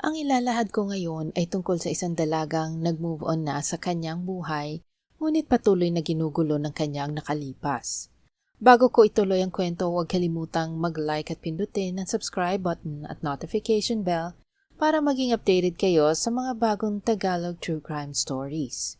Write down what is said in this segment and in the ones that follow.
Ang ilalahad ko ngayon ay tungkol sa isang dalagang nag-move on na sa kanyang buhay, ngunit patuloy na ginugulo ng kanyang nakalipas. Bago ko ituloy ang kwento, huwag kalimutang mag-like at pindutin ang subscribe button at notification bell para maging updated kayo sa mga bagong Tagalog True Crime Stories.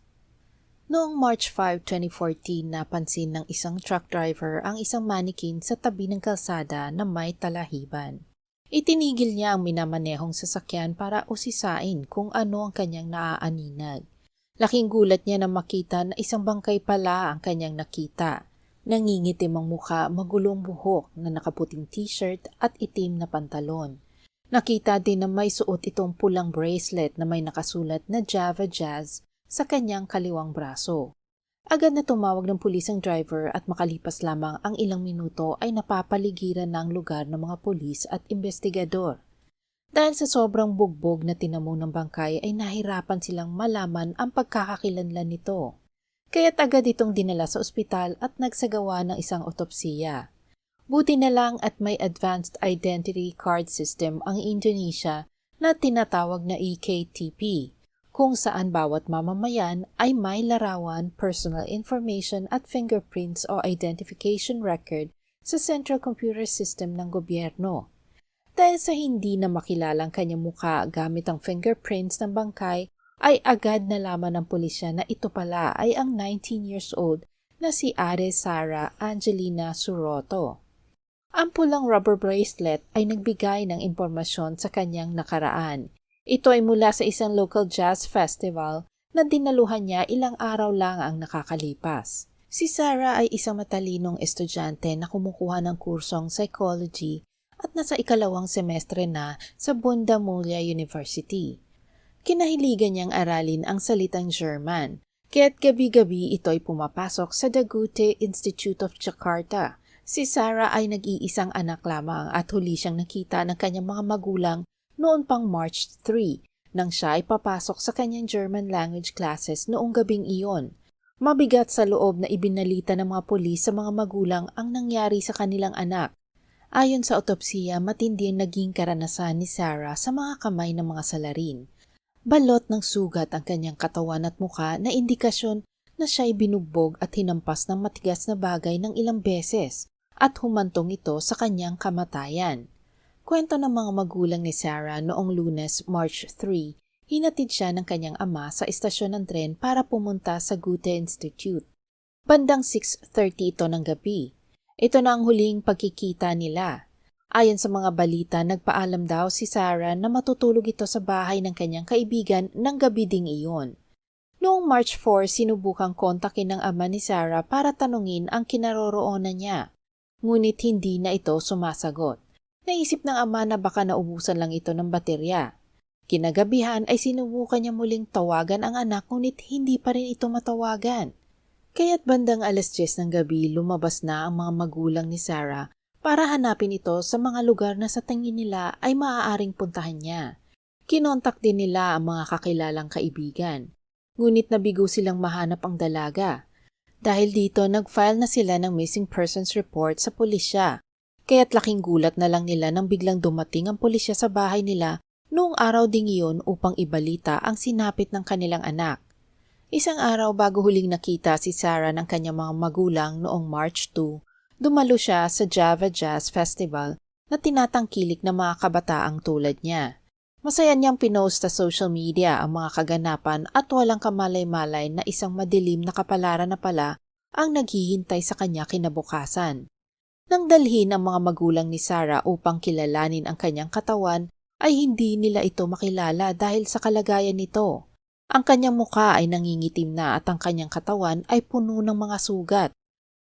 Noong March 5, 2014, napansin ng isang truck driver ang isang mannequin sa tabi ng kalsada na may talahiban. Itinigil niya ang minamanehong sasakyan para usisain kung ano ang kanyang naaaninag. Laking gulat niya na makita na isang bangkay pala ang kanyang nakita. Nangingitim ang muka, magulong buhok na nakaputing t-shirt at itim na pantalon. Nakita din na may suot itong pulang bracelet na may nakasulat na Java Jazz sa kanyang kaliwang braso. Agad na tumawag ng pulis ang driver at makalipas lamang ang ilang minuto ay napapaligiran na ang lugar ng mga pulis at investigador. Dahil sa sobrang bugbog na tinamo ng bangkay ay nahirapan silang malaman ang pagkakakilanlan nito. Kaya't agad itong dinala sa ospital at nagsagawa ng isang otopsiya. Buti na lang at may Advanced Identity Card System ang Indonesia na tinatawag na EKTP kung saan bawat mamamayan ay may larawan, personal information at fingerprints o identification record sa Central Computer System ng gobyerno. Dahil sa hindi na makilalang kanyang muka gamit ang fingerprints ng bangkay, ay agad nalaman ng pulisya na ito pala ay ang 19 years old na si Are Sara Angelina Suroto. Ang pulang rubber bracelet ay nagbigay ng impormasyon sa kanyang nakaraan ito ay mula sa isang local jazz festival na dinaluhan niya ilang araw lang ang nakakalipas. Si Sarah ay isang matalinong estudyante na kumukuha ng kursong psychology at nasa ikalawang semestre na sa Bundamulya University. Kinahiligan niyang aralin ang salitang German, kaya't gabi-gabi ito ay pumapasok sa Daguti Institute of Jakarta. Si Sarah ay nag-iisang anak lamang at huli siyang nakita ng kanyang mga magulang noon pang March 3 nang siya ay papasok sa kanyang German language classes noong gabing iyon. Mabigat sa loob na ibinalita ng mga pulis sa mga magulang ang nangyari sa kanilang anak. Ayon sa otopsiya, matindi ang naging karanasan ni Sarah sa mga kamay ng mga salarin. Balot ng sugat ang kanyang katawan at muka na indikasyon na siya ay binugbog at hinampas ng matigas na bagay ng ilang beses at humantong ito sa kanyang kamatayan. Kwento ng mga magulang ni Sarah noong lunes, March 3, hinatid siya ng kanyang ama sa istasyon ng tren para pumunta sa Goethe Institute. Bandang 6.30 ito ng gabi. Ito na ang huling pagkikita nila. Ayon sa mga balita, nagpaalam daw si Sarah na matutulog ito sa bahay ng kanyang kaibigan ng gabi ding iyon. Noong March 4, sinubukang kontakin ng ama ni Sarah para tanungin ang kinaroroonan niya. Ngunit hindi na ito sumasagot. Naisip ng ama na baka naubusan lang ito ng baterya. Kinagabihan ay sinubukan niya muling tawagan ang anak ngunit hindi pa rin ito matawagan. Kaya't bandang alas 10 ng gabi lumabas na ang mga magulang ni Sarah para hanapin ito sa mga lugar na sa tingin nila ay maaaring puntahan niya. Kinontak din nila ang mga kakilalang kaibigan. Ngunit nabigo silang mahanap ang dalaga. Dahil dito, nag-file na sila ng missing persons report sa pulisya kaya't laking gulat na lang nila nang biglang dumating ang pulisya sa bahay nila noong araw ding iyon upang ibalita ang sinapit ng kanilang anak. Isang araw bago huling nakita si Sarah ng kanyang mga magulang noong March 2, dumalo siya sa Java Jazz Festival na tinatangkilik ng mga kabataang tulad niya. Masaya niyang pinost sa social media ang mga kaganapan at walang kamalay-malay na isang madilim na kapalaran na pala ang naghihintay sa kanya kinabukasan. Nang dalhin ang mga magulang ni Sarah upang kilalanin ang kanyang katawan, ay hindi nila ito makilala dahil sa kalagayan nito. Ang kanyang muka ay nangingitim na at ang kanyang katawan ay puno ng mga sugat.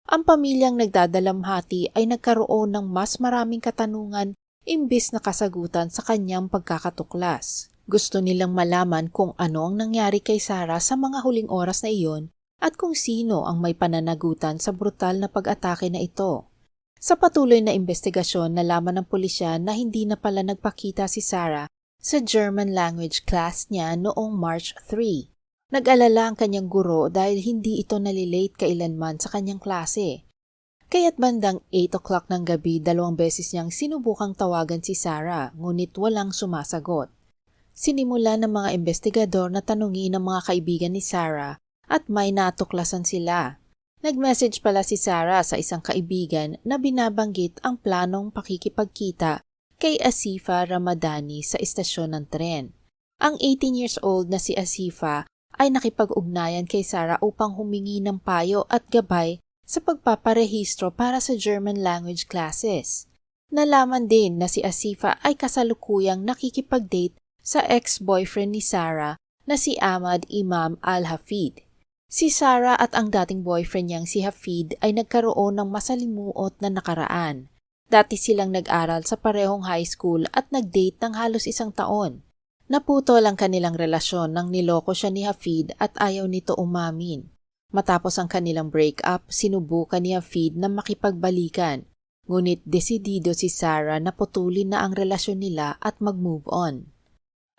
Ang pamilyang nagdadalamhati ay nagkaroon ng mas maraming katanungan imbis na kasagutan sa kanyang pagkakatuklas. Gusto nilang malaman kung ano ang nangyari kay Sarah sa mga huling oras na iyon at kung sino ang may pananagutan sa brutal na pag-atake na ito. Sa patuloy na investigasyon, nalaman ng pulisya na hindi na pala nagpakita si Sarah sa German language class niya noong March 3. Nag-alala ang kanyang guro dahil hindi ito nalilate kailanman sa kanyang klase. Kaya't bandang 8 o'clock ng gabi, dalawang beses niyang sinubukang tawagan si Sarah, ngunit walang sumasagot. Sinimula ng mga investigador na tanungin ang mga kaibigan ni Sarah at may natuklasan sila. Nag-message pala si Sarah sa isang kaibigan na binabanggit ang planong pakikipagkita kay Asifa Ramadani sa istasyon ng tren. Ang 18 years old na si Asifa ay nakipag-ugnayan kay Sarah upang humingi ng payo at gabay sa pagpaparehistro para sa German language classes. Nalaman din na si Asifa ay kasalukuyang nakikipag-date sa ex-boyfriend ni Sarah na si Ahmad Imam Al-Hafid. Si Sarah at ang dating boyfriend niyang si Hafid ay nagkaroon ng masalimuot na nakaraan. Dati silang nag-aral sa parehong high school at nag-date ng halos isang taon. Naputol ang kanilang relasyon nang niloko siya ni Hafid at ayaw nito umamin. Matapos ang kanilang breakup, sinubukan ni Hafid na makipagbalikan. Ngunit desidido si Sarah na putulin na ang relasyon nila at mag-move on.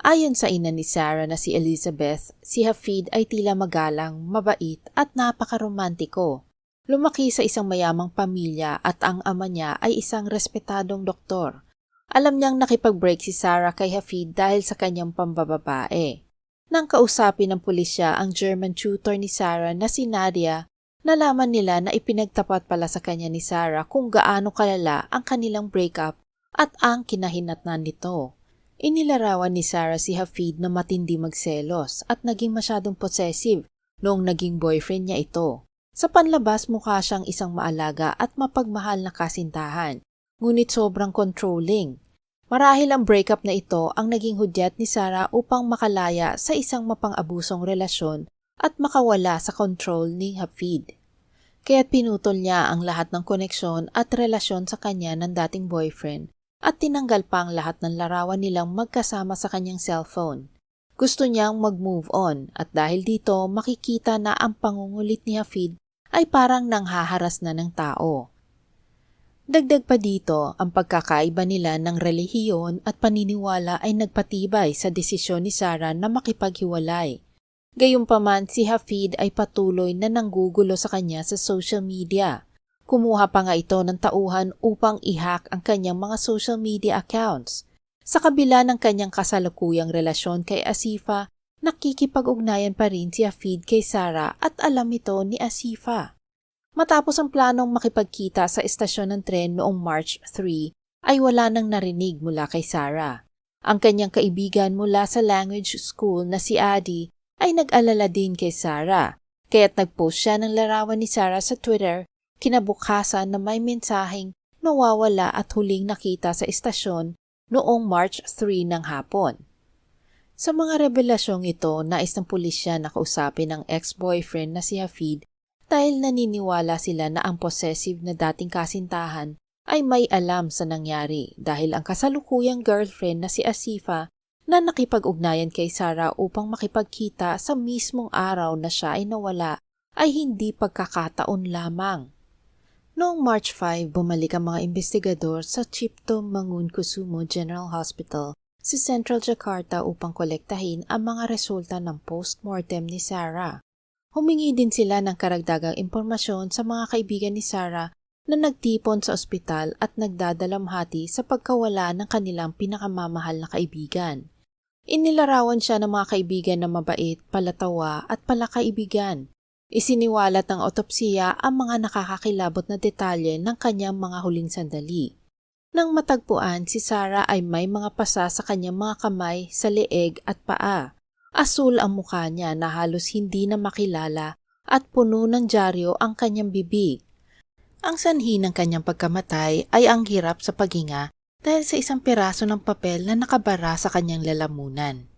Ayon sa ina ni Sarah na si Elizabeth, si Hafid ay tila magalang, mabait at napakaromantiko. Lumaki sa isang mayamang pamilya at ang ama niya ay isang respetadong doktor. Alam niyang nakipag-break si Sarah kay Hafid dahil sa kanyang pambababae. Nang kausapin ng pulisya ang German tutor ni Sarah na si Nadia, nalaman nila na ipinagtapat pala sa kanya ni Sarah kung gaano kalala ang kanilang breakup at ang kinahinatnan nito. Inilarawan ni Sarah si Hafid na matindi magselos at naging masyadong possessive noong naging boyfriend niya ito. Sa panlabas mukha siyang isang maalaga at mapagmahal na kasintahan, ngunit sobrang controlling. Marahil ang breakup na ito ang naging hudyat ni Sarah upang makalaya sa isang mapang-abusong relasyon at makawala sa control ni Hafid. Kaya't pinutol niya ang lahat ng koneksyon at relasyon sa kanya ng dating boyfriend at tinanggal pa ang lahat ng larawan nilang magkasama sa kanyang cellphone. Gusto niyang mag-move on at dahil dito makikita na ang pangungulit ni Hafid ay parang nanghaharas na ng tao. Dagdag pa dito, ang pagkakaiba nila ng relihiyon at paniniwala ay nagpatibay sa desisyon ni Sarah na makipaghiwalay. Gayunpaman si Hafid ay patuloy na nanggugulo sa kanya sa social media. Kumuha pa nga ito ng tauhan upang i-hack ang kanyang mga social media accounts. Sa kabila ng kanyang kasalukuyang relasyon kay Asifa, nakikipag-ugnayan pa rin si Hafid kay Sarah at alam ito ni Asifa. Matapos ang planong makipagkita sa estasyon ng tren noong March 3, ay wala nang narinig mula kay Sarah. Ang kanyang kaibigan mula sa language school na si Adi ay nag-alala din kay Sarah, kaya't nag-post siya ng larawan ni Sarah sa Twitter kinabukasan na may mensaheng nawawala at huling nakita sa istasyon noong March 3 ng hapon. Sa mga revelasyong ito, nais ng pulisya na kausapin ang ex-boyfriend na si Hafid dahil naniniwala sila na ang possessive na dating kasintahan ay may alam sa nangyari dahil ang kasalukuyang girlfriend na si Asifa na nakipag-ugnayan kay Sarah upang makipagkita sa mismong araw na siya ay nawala ay hindi pagkakataon lamang. Noong March 5, bumalik ang mga investigador sa Chipto Mangunkusumo General Hospital sa Central Jakarta upang kolektahin ang mga resulta ng post-mortem ni Sarah. Humingi din sila ng karagdagang impormasyon sa mga kaibigan ni Sarah na nagtipon sa ospital at nagdadalamhati sa pagkawala ng kanilang pinakamamahal na kaibigan. Inilarawan siya ng mga kaibigan na mabait, palatawa at palakaibigan Isiniwalat ng otopsiya ang mga nakakakilabot na detalye ng kanyang mga huling sandali. Nang matagpuan, si Sarah ay may mga pasa sa kanyang mga kamay, sa leeg at paa. Asul ang mukha niya na halos hindi na makilala at puno ng dyaryo ang kanyang bibig. Ang sanhi ng kanyang pagkamatay ay ang hirap sa paghinga dahil sa isang piraso ng papel na nakabara sa kanyang lalamunan.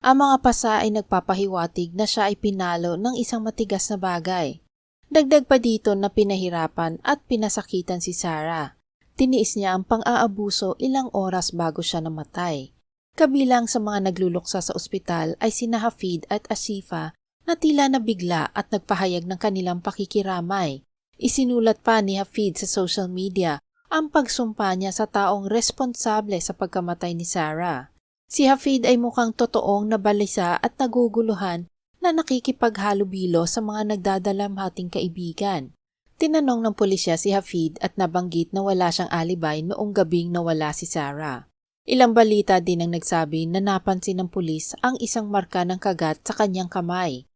Ang mga pasa ay nagpapahiwatig na siya ay pinalo ng isang matigas na bagay. Dagdag pa dito na pinahirapan at pinasakitan si Sarah. Tiniis niya ang pang-aabuso ilang oras bago siya namatay. Kabilang sa mga nagluluksa sa ospital ay sina Hafid at Asifa na tila nabigla at nagpahayag ng kanilang pakikiramay. Isinulat pa ni Hafid sa social media ang pagsumpa niya sa taong responsable sa pagkamatay ni Sarah. Si Hafid ay mukhang totoong nabalisa at naguguluhan na nakikipaghalubilo sa mga nagdadalamhating kaibigan. Tinanong ng pulisya si Hafid at nabanggit na wala siyang alibay noong gabing nawala si Sarah. Ilang balita din ang nagsabi na napansin ng pulis ang isang marka ng kagat sa kanyang kamay.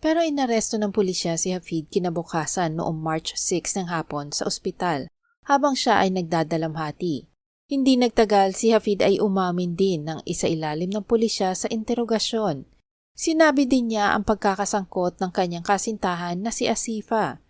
Pero inaresto ng pulisya si Hafid kinabukasan noong March 6 ng hapon sa ospital habang siya ay nagdadalamhati. Hindi nagtagal si Hafid ay umamin din ng isa ilalim ng pulisya sa interogasyon. Sinabi din niya ang pagkakasangkot ng kanyang kasintahan na si Asifa.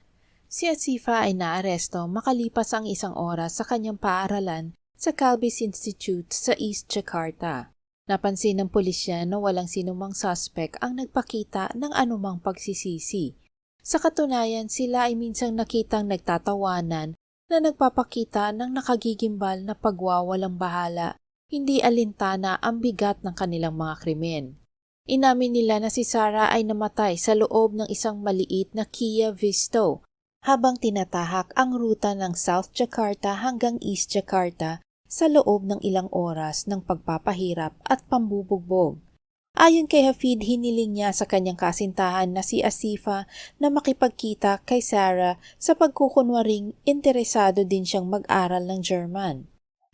Si Asifa ay naaresto makalipas ang isang oras sa kanyang paaralan sa Calvis Institute sa East Jakarta. Napansin ng pulisya na walang sinumang suspect ang nagpakita ng anumang pagsisisi. Sa katunayan, sila ay minsang nakitang nagtatawanan na nagpapakita ng nakagigimbal na pagwawalang bahala, hindi alintana ang bigat ng kanilang mga krimen. Inamin nila na si Sarah ay namatay sa loob ng isang maliit na Kia Visto habang tinatahak ang ruta ng South Jakarta hanggang East Jakarta sa loob ng ilang oras ng pagpapahirap at pambubugbog. Ayon kay Hafid, hiniling niya sa kanyang kasintahan na si Asifa na makipagkita kay Sarah sa pagkukunwaring interesado din siyang mag-aral ng German.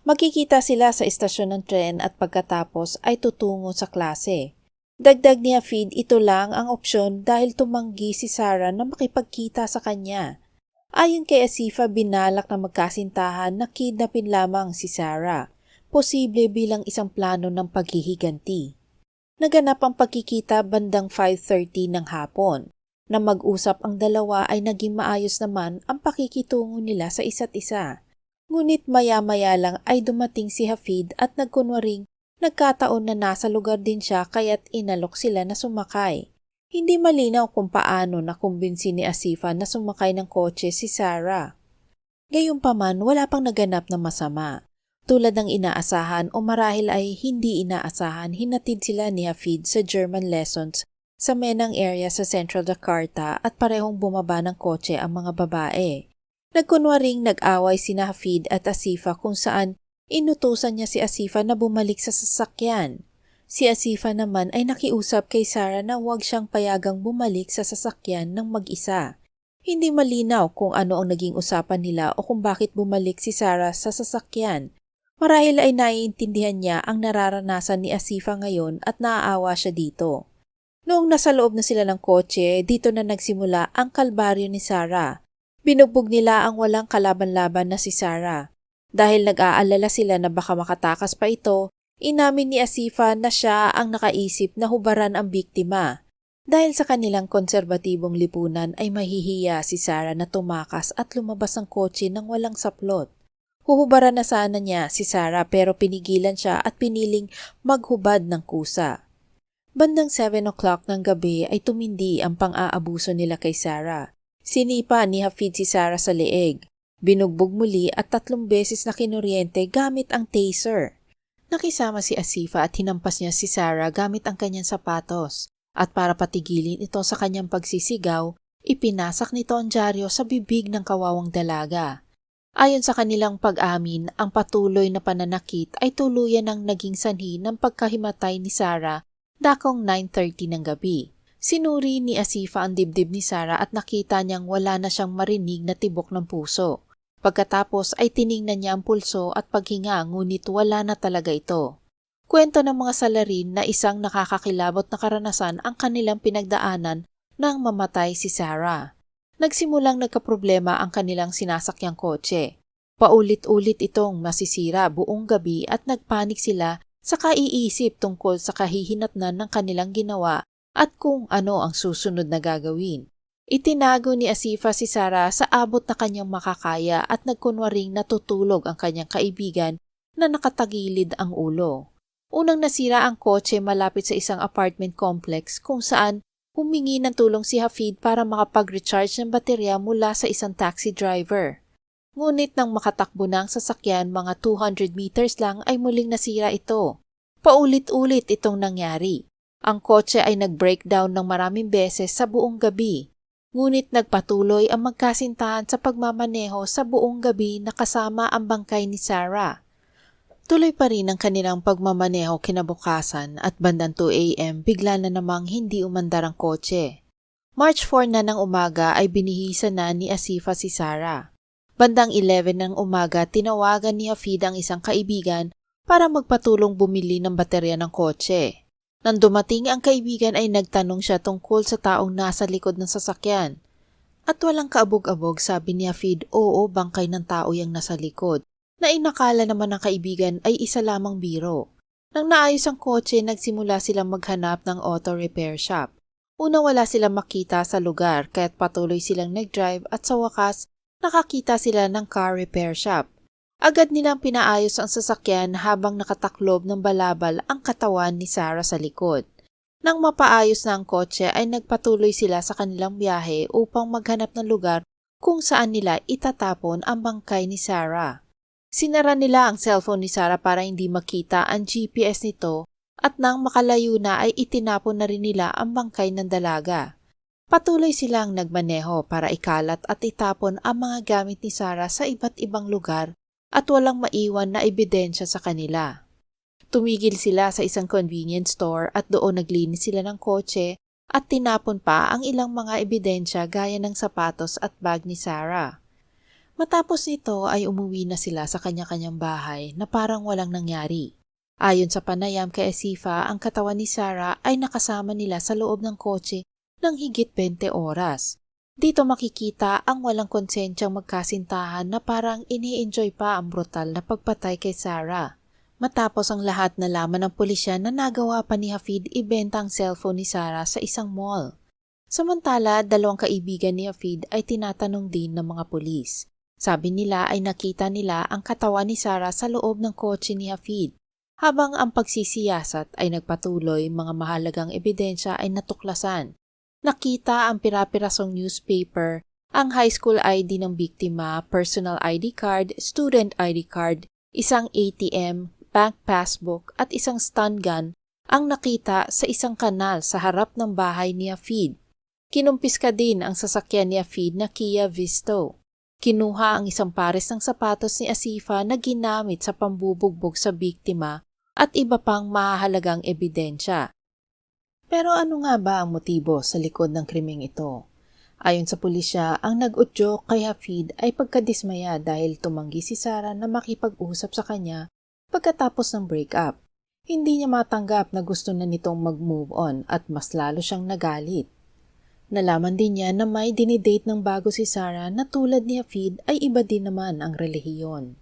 Magkikita sila sa istasyon ng tren at pagkatapos ay tutungo sa klase. Dagdag ni Hafid, ito lang ang opsyon dahil tumanggi si Sarah na makipagkita sa kanya. Ayon kay Asifa, binalak na magkasintahan na kidnapin lamang si Sarah, posible bilang isang plano ng paghihiganti. Naganap ang pagkikita bandang 5.30 ng hapon. Na mag-usap ang dalawa ay naging maayos naman ang pakikitungo nila sa isa't isa. Ngunit maya-maya lang ay dumating si Hafid at nagkunwaring nagkataon na nasa lugar din siya kaya't inalok sila na sumakay. Hindi malinaw kung paano nakumbinsi ni Asifa na sumakay ng kotse si Sarah. Gayunpaman, wala pang naganap na masama. Tulad ng inaasahan o marahil ay hindi inaasahan, hinatid sila ni Hafid sa German lessons sa Menang area sa Central Jakarta at parehong bumaba ng kotse ang mga babae. Nagkunwaring nag-away si Hafid at Asifa kung saan inutusan niya si Asifa na bumalik sa sasakyan. Si Asifa naman ay nakiusap kay Sarah na huwag siyang payagang bumalik sa sasakyan ng mag-isa. Hindi malinaw kung ano ang naging usapan nila o kung bakit bumalik si Sarah sa sasakyan. Marahil ay naiintindihan niya ang nararanasan ni Asifa ngayon at naaawa siya dito. Noong nasa loob na sila ng kotse, dito na nagsimula ang kalbaryo ni Sarah. Binugbog nila ang walang kalaban-laban na si Sarah. Dahil nag-aalala sila na baka makatakas pa ito, inamin ni Asifa na siya ang nakaisip na hubaran ang biktima. Dahil sa kanilang konserbatibong lipunan ay mahihiya si Sarah na tumakas at lumabas ng kotse nang walang saplot. Huhubaran na sana niya si Sarah pero pinigilan siya at piniling maghubad ng kusa. Bandang 7 o'clock ng gabi ay tumindi ang pang-aabuso nila kay Sarah. Sinipa ni Hafid si Sarah sa leeg. Binugbog muli at tatlong beses na kinuryente gamit ang taser. Nakisama si Asifa at hinampas niya si Sarah gamit ang kanyang sapatos. At para patigilin ito sa kanyang pagsisigaw, ipinasak nito ang dyaryo sa bibig ng kawawang dalaga. Ayon sa kanilang pag-amin, ang patuloy na pananakit ay tuluyan ng naging sanhi ng pagkahimatay ni Sarah dakong 9.30 ng gabi. Sinuri ni Asifa ang dibdib ni Sarah at nakita niyang wala na siyang marinig na tibok ng puso. Pagkatapos ay tiningnan niya ang pulso at paghinga ngunit wala na talaga ito. Kwento ng mga salarin na isang nakakakilabot na karanasan ang kanilang pinagdaanan nang mamatay si Sarah. Nagsimulang nagkaproblema ang kanilang sinasakyang kotse. Paulit-ulit itong masisira buong gabi at nagpanik sila sa kaiisip tungkol sa kahihinatnan ng kanilang ginawa at kung ano ang susunod na gagawin. Itinago ni Asifa si Sarah sa abot na kanyang makakaya at nagkunwaring natutulog ang kanyang kaibigan na nakatagilid ang ulo. Unang nasira ang kotse malapit sa isang apartment complex kung saan humingi ng tulong si Hafid para makapag-recharge ng baterya mula sa isang taxi driver. Ngunit nang makatakbo ang sasakyan mga 200 meters lang ay muling nasira ito. Paulit-ulit itong nangyari. Ang kotse ay nag-breakdown ng maraming beses sa buong gabi. Ngunit nagpatuloy ang magkasintahan sa pagmamaneho sa buong gabi na kasama ang bangkay ni Sarah. Tuloy pa rin ang kanilang pagmamaneho kinabukasan at bandang 2 a.m. bigla na namang hindi umandar ang kotse. March 4 na ng umaga ay binihisa na ni Asifa si Sarah. Bandang 11 ng umaga tinawagan ni Hafid ang isang kaibigan para magpatulong bumili ng baterya ng kotse. Nang dumating ang kaibigan ay nagtanong siya tungkol sa taong nasa likod ng sasakyan. At walang kaabog-abog sabi ni Hafid, oo, bangkay ng tao yung nasa likod, na inakala naman ng kaibigan ay isa lamang biro. Nang naayos ang kotse, nagsimula silang maghanap ng auto repair shop. Una wala silang makita sa lugar kaya't patuloy silang nag-drive at sa wakas, nakakita sila ng car repair shop. Agad nilang pinaayos ang sasakyan habang nakataklob ng balabal ang katawan ni Sarah sa likod. Nang mapaayos na ang kotse ay nagpatuloy sila sa kanilang biyahe upang maghanap ng lugar kung saan nila itatapon ang bangkay ni Sarah. Sinara nila ang cellphone ni Sarah para hindi makita ang GPS nito at nang makalayo na ay itinapon na rin nila ang bangkay ng dalaga. Patuloy silang nagmaneho para ikalat at itapon ang mga gamit ni Sarah sa iba't ibang lugar at walang maiwan na ebidensya sa kanila. Tumigil sila sa isang convenience store at doon naglinis sila ng kotse at tinapon pa ang ilang mga ebidensya gaya ng sapatos at bag ni Sarah. Matapos nito ay umuwi na sila sa kanya-kanyang bahay na parang walang nangyari. Ayon sa panayam kay Asifa, ang katawan ni Sarah ay nakasama nila sa loob ng kotse ng higit 20 oras. Dito makikita ang walang konsensyang magkasintahan na parang ini-enjoy pa ang brutal na pagpatay kay Sarah. Matapos ang lahat nalaman ng pulisya na nagawa pa ni Hafid ibenta ang cellphone ni Sarah sa isang mall. Samantala, dalawang kaibigan ni Hafid ay tinatanong din ng mga pulis. Sabi nila ay nakita nila ang katawan ni Sarah sa loob ng kotse ni Hafid. Habang ang pagsisiyasat ay nagpatuloy, mga mahalagang ebidensya ay natuklasan nakita ang pirapirasong newspaper, ang high school ID ng biktima, personal ID card, student ID card, isang ATM, bank passbook at isang stun gun ang nakita sa isang kanal sa harap ng bahay ni Afid. Kinumpiska din ang sasakyan ni Afid na Kia Visto. Kinuha ang isang pares ng sapatos ni Asifa na ginamit sa pambubugbog sa biktima at iba pang mahalagang ebidensya. Pero ano nga ba ang motibo sa likod ng krimeng ito? Ayon sa pulisya, ang nag-udyok kay Hafid ay pagkadismaya dahil tumanggi si Sarah na makipag-usap sa kanya pagkatapos ng breakup. Hindi niya matanggap na gusto na nitong mag-move on at mas lalo siyang nagalit. Nalaman din niya na may dinidate ng bago si Sarah na tulad ni Hafid ay iba din naman ang relihiyon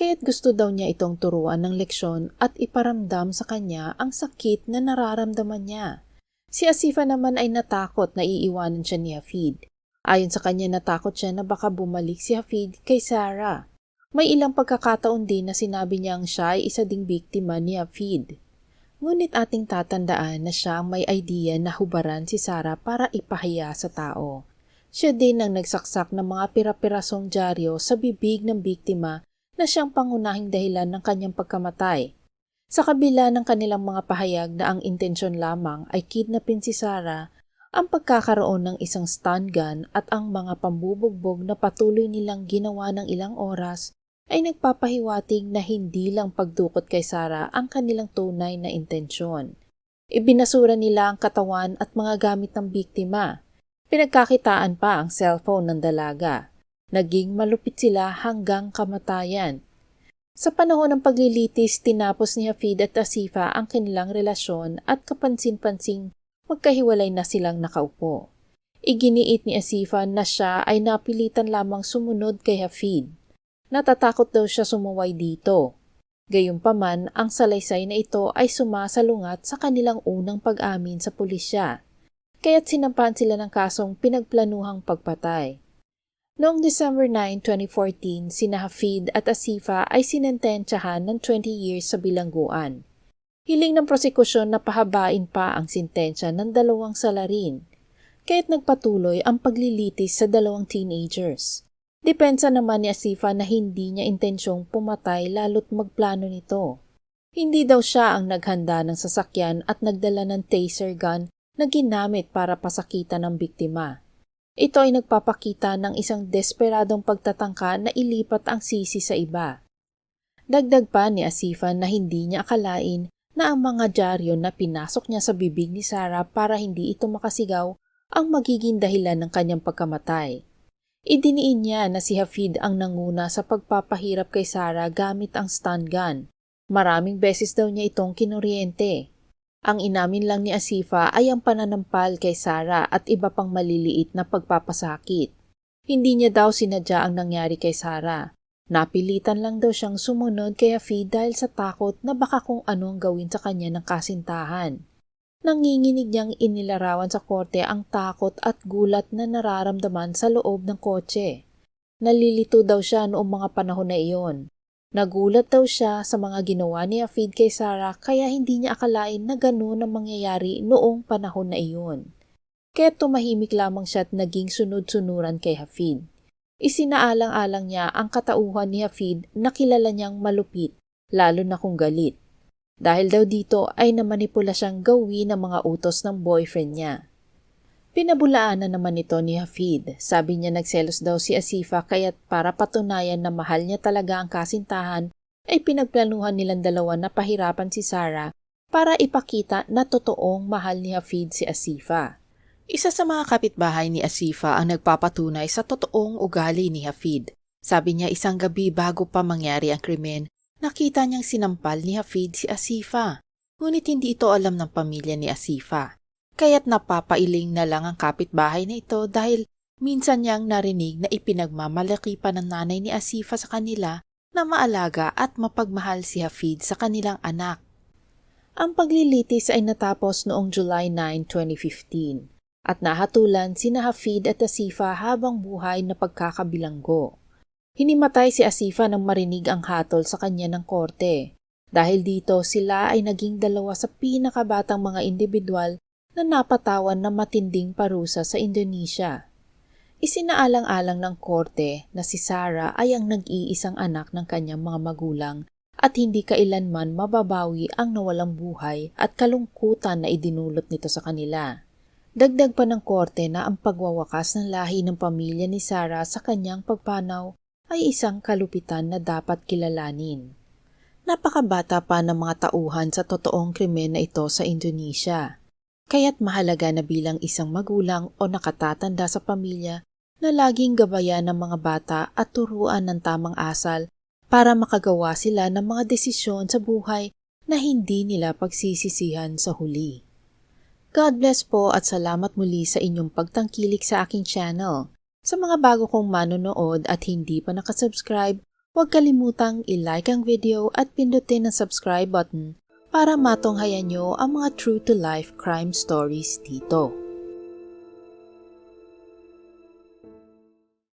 kaya't gusto daw niya itong turuan ng leksyon at iparamdam sa kanya ang sakit na nararamdaman niya. Si Asifa naman ay natakot na iiwanan siya ni Hafid. Ayon sa kanya natakot siya na baka bumalik si Hafid kay Sarah. May ilang pagkakataon din na sinabi niyang siya ay isa ding biktima ni Hafid. Ngunit ating tatandaan na siya ang may idea na hubaran si Sarah para ipahiya sa tao. Siya din ang nagsaksak ng mga pira-pirasong dyaryo sa bibig ng biktima na siyang pangunahing dahilan ng kanyang pagkamatay. Sa kabila ng kanilang mga pahayag na ang intensyon lamang ay kidnapin si Sarah, ang pagkakaroon ng isang stun gun at ang mga pambubugbog na patuloy nilang ginawa ng ilang oras ay nagpapahiwatig na hindi lang pagdukot kay Sarah ang kanilang tunay na intensyon. Ibinasura nila ang katawan at mga gamit ng biktima. Pinagkakitaan pa ang cellphone ng dalaga. Naging malupit sila hanggang kamatayan. Sa panahon ng paglilitis, tinapos ni Hafid at Asifa ang kanilang relasyon at kapansin-pansing magkahiwalay na silang nakaupo. Iginiit ni Asifa na siya ay napilitan lamang sumunod kay Hafid. Natatakot daw siya sumuway dito. Gayunpaman, ang salaysay na ito ay sumasalungat sa kanilang unang pag-amin sa pulisya. Kaya't sinampan sila ng kasong pinagplanuhang pagpatay. Noong December 9, 2014, sina Hafid at Asifa ay sinentensyahan ng 20 years sa bilangguan. Hiling ng prosekusyon na pahabain pa ang sintensya ng dalawang salarin, kaya't nagpatuloy ang paglilitis sa dalawang teenagers. Depensa naman ni Asifa na hindi niya intensyong pumatay lalo't magplano nito. Hindi daw siya ang naghanda ng sasakyan at nagdala ng taser gun na ginamit para pasakitan ng biktima. Ito ay nagpapakita ng isang desperadong pagtatangka na ilipat ang sisi sa iba. Dagdag pa ni Asifa na hindi niya akalain na ang mga dyaryo na pinasok niya sa bibig ni Sarah para hindi ito makasigaw ang magiging dahilan ng kanyang pagkamatay. Idiniin niya na si Hafid ang nanguna sa pagpapahirap kay Sarah gamit ang stun gun. Maraming beses daw niya itong kinuryente. Ang inamin lang ni Asifa ay ang pananampal kay Sara at iba pang maliliit na pagpapasakit. Hindi niya daw sinadya ang nangyari kay Sara. Napilitan lang daw siyang sumunod kay Hafid dahil sa takot na baka kung ano ang gawin sa kanya ng kasintahan. Nanginginig niyang inilarawan sa korte ang takot at gulat na nararamdaman sa loob ng kotse. Nalilito daw siya noong mga panahon na iyon. Nagulat daw siya sa mga ginawa ni Hafid kay Sarah kaya hindi niya akalain na gano'n ang mangyayari noong panahon na iyon. Kaya tumahimik lamang siya at naging sunod-sunuran kay Hafid. Isinaalang-alang niya ang katauhan ni Hafid na kilala niyang malupit, lalo na kung galit. Dahil daw dito ay namanipula siyang gawin ng mga utos ng boyfriend niya. Pinabulaan na naman ito ni Hafid. Sabi niya nagselos daw si Asifa kaya't para patunayan na mahal niya talaga ang kasintahan ay pinagplanuhan nilang dalawa na pahirapan si Sarah para ipakita na totoong mahal ni Hafid si Asifa. Isa sa mga kapitbahay ni Asifa ang nagpapatunay sa totoong ugali ni Hafid. Sabi niya isang gabi bago pa mangyari ang krimen, nakita niyang sinampal ni Hafid si Asifa. Ngunit hindi ito alam ng pamilya ni Asifa. Kaya't napapailing na lang ang kapitbahay na ito dahil minsan niyang narinig na ipinagmamalaki pa ng nanay ni Asifa sa kanila na maalaga at mapagmahal si Hafid sa kanilang anak. Ang paglilitis ay natapos noong July 9, 2015 at nahatulan sina Hafid at Asifa habang buhay na pagkakabilanggo. Hinimatay si Asifa nang marinig ang hatol sa kanya ng korte. Dahil dito sila ay naging dalawa sa pinakabatang mga individual na napatawan na matinding parusa sa Indonesia. Isinaalang-alang ng korte na si Sarah ay ang nag-iisang anak ng kanyang mga magulang at hindi kailanman mababawi ang nawalang buhay at kalungkutan na idinulot nito sa kanila. Dagdag pa ng korte na ang pagwawakas ng lahi ng pamilya ni Sarah sa kanyang pagpanaw ay isang kalupitan na dapat kilalanin. Napakabata pa ng mga tauhan sa totoong krimen na ito sa Indonesia. Kaya't mahalaga na bilang isang magulang o nakatatanda sa pamilya na laging gabayan ng mga bata at turuan ng tamang asal para makagawa sila ng mga desisyon sa buhay na hindi nila pagsisisihan sa huli. God bless po at salamat muli sa inyong pagtangkilik sa aking channel. Sa mga bago kong manonood at hindi pa nakasubscribe, huwag kalimutang i-like ang video at pindutin ang subscribe button para matunghayan nyo ang mga true-to-life crime stories dito.